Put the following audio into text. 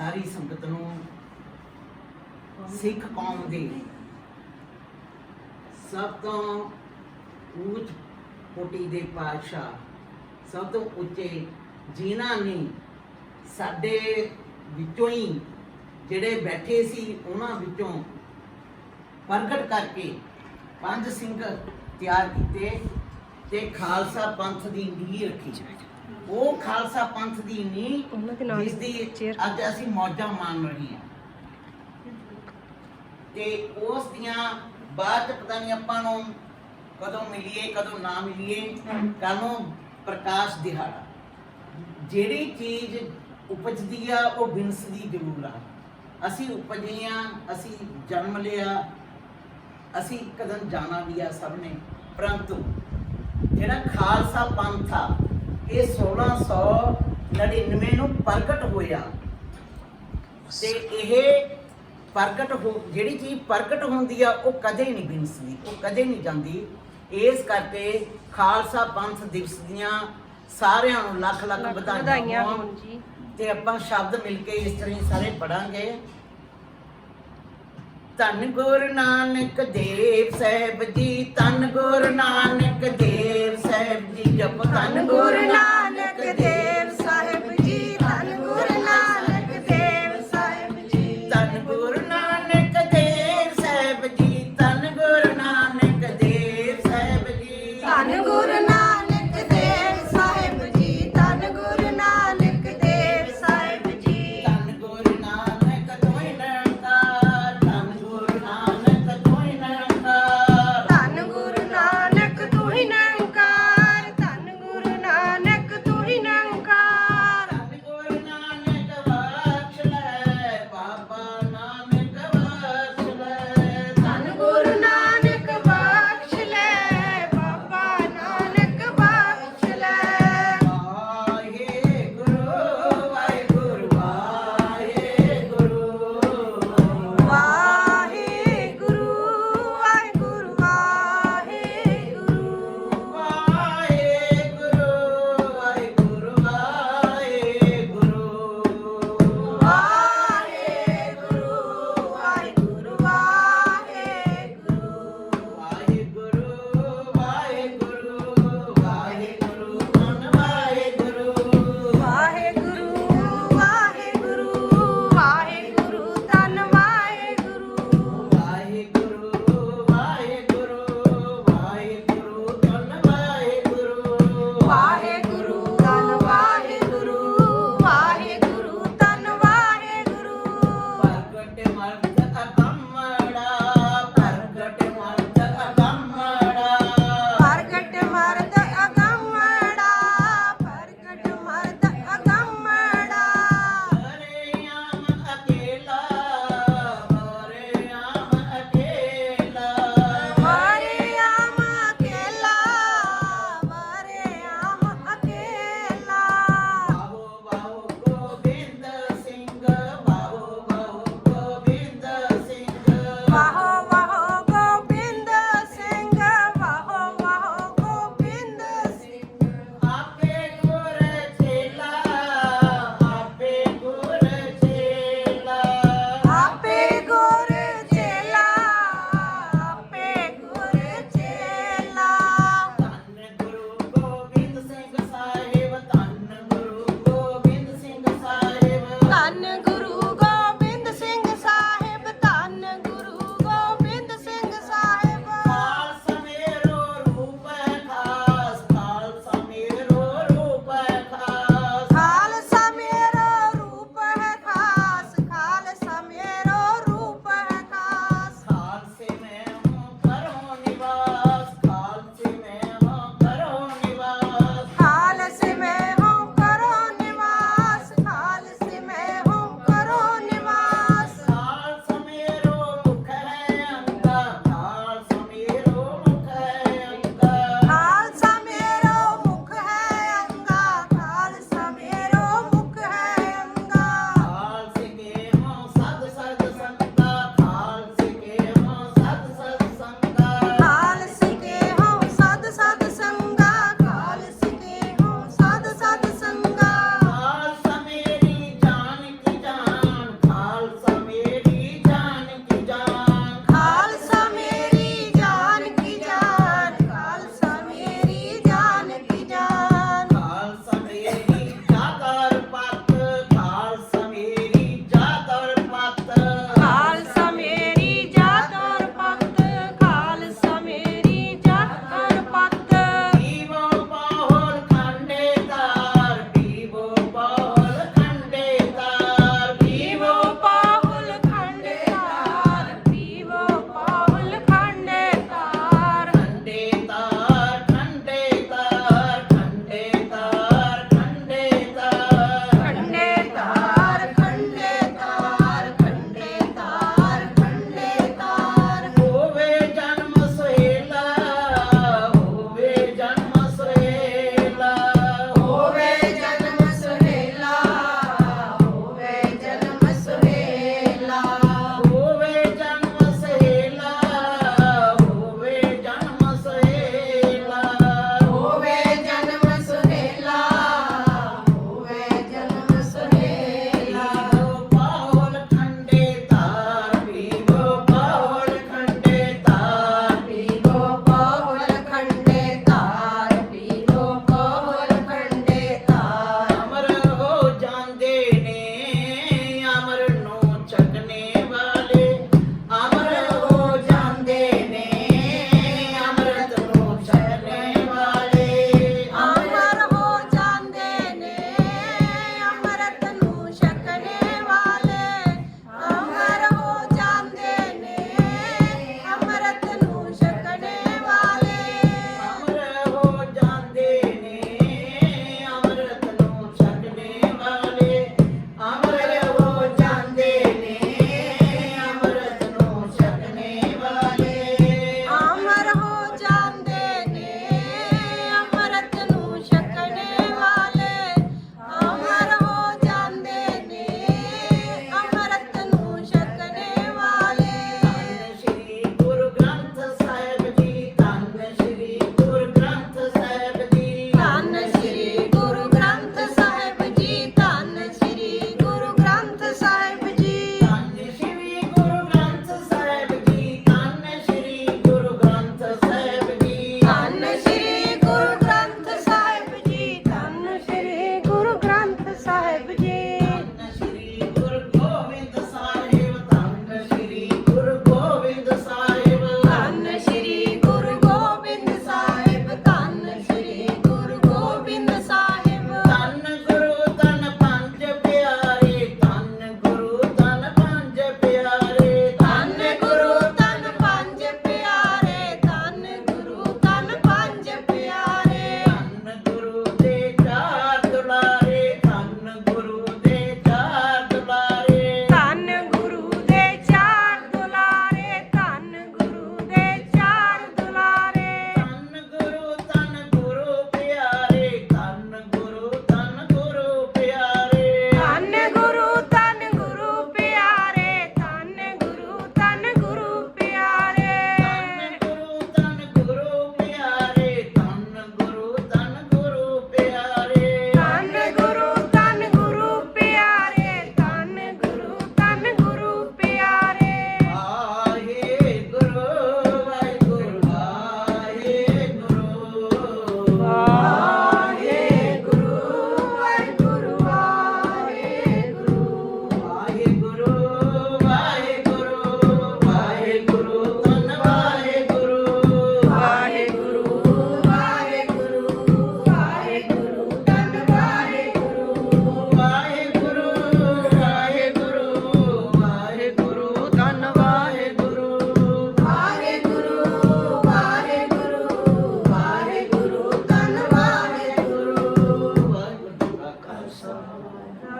ਸਾਰੀ ਸੰਗਤ ਨੂੰ ਸਿੱਖ ਕੌਮ ਦੇ ਸਭ ਤੋਂ ਉੱਚ ਕੋਟੀ ਦੇ ਪਾਤਸ਼ਾਹ, ਸਭ ਤੋਂ ਉੱਚੇ ਜਿਨ੍ਹਾਂ ਨੇ ਸਾਡੇ ਵਿੱਚੋਂ ਹੀ ਜਿਹੜੇ ਬੈਠੇ ਸੀ, ਉਹਨਾਂ ਵਿੱਚੋਂ ਪ੍ਰਗਟ ਕਰਕੇ ਪੰਜ ਸਿੰਘ ਤਿਆਰ ਕੀਤੇ ਤੇ ਖਾਲਸਾ ਪੰਥ ਦੀ ਨੀਂਹ ਰੱਖੀ। ਉਹ ਖਾਲਸਾ ਪੰਥ ਦੀ ਨੀਂਹ ਉਹਨਾਂ ਦੇ ਨਾਲ ਜਿਸ ਦੀ ਅੱਜ ਅਸੀਂ ਮੌਜਾਂ ਮਾਣ ਰਹੇ ਹਾਂ। ਤੇ ਉਸ ਦੀਆਂ ਬਾਅਦ ਪਤਾ ਨਹੀਂ ਆਪਾਂ ਨੂੰ ਕਦੋਂ ਮਿਲੀਏ ਕਦੋਂ ਨਾ ਮਿਲੀਏ ਕੱਲ ਨੂੰ ਪ੍ਰਕਾਸ਼ ਦਿਹਾੜਾ। ਜਿਹੜੀ ਚੀਜ਼ ਉਪਜਦੀ ਆ ਉਹ ਵਿੰਸਦੀ ਜ਼ਰੂਰ ਆ। ਅਸੀਂ ਉਪਜੇ ਆ ਅਸੀਂ ਜਨਮ ਲਿਆ ਅਸੀਂ ਇੱਕ ਦਿਨ ਜਾਣਾ ਵੀ ਆ ਸਭ ਨੇ ਪਰੰਤੂ ਜਿਹੜਾ ਖਾਲਸਾ ਪੰਥ ਆ ਇਹ 1699 ਨੂੰ ਪ੍ਰਗਟ ਹੋਇਆ। ਤੇ ਇਹ ਪ੍ਰਗਟ ਹੋ ਜਿਹੜੀ ਚੀਜ਼ ਪ੍ਰਗਟ ਹੁੰਦੀ ਆ ਉਹ ਕਦੇ ਨਹੀਂ ਵਿੰਸਦੀ ਉਹ ਕਦੇ ਨਹੀਂ ਜਾਂਦੀ। ਇਸ ਕਰਕੇ ਖਾਲਸਾ ਪੰਥ ਦਿਵਸ ਦੀਆਂ ਸਾਰਿਆਂ ਨੂੰ ਲੱਖ ਲੱਖ ਵਧਾਈਆਂ ਹੋਣ। ਜੀ। ਤੇ ਆਪਾਂ ਸ਼ਬਦ ਮਿਲ ਕੇ ਇਸ ਤਰ੍ਹਾਂ ਸਾਰੇ ਪੜਾਂਗੇ ਧੰਨ ਗੁਰੂ ਨਾਨਕ ਦੇਵ ਸਾਹਿਬ ਜੀ, ਧੰਨ ਗੁਰੂ ਨਾਨਕ ਦੇਵ ਸਾਹਿਬ ਜੀ, ਜਪ ਧੰਨ ਗੁਰੂ ਨਾਨਕ ਦੇਵ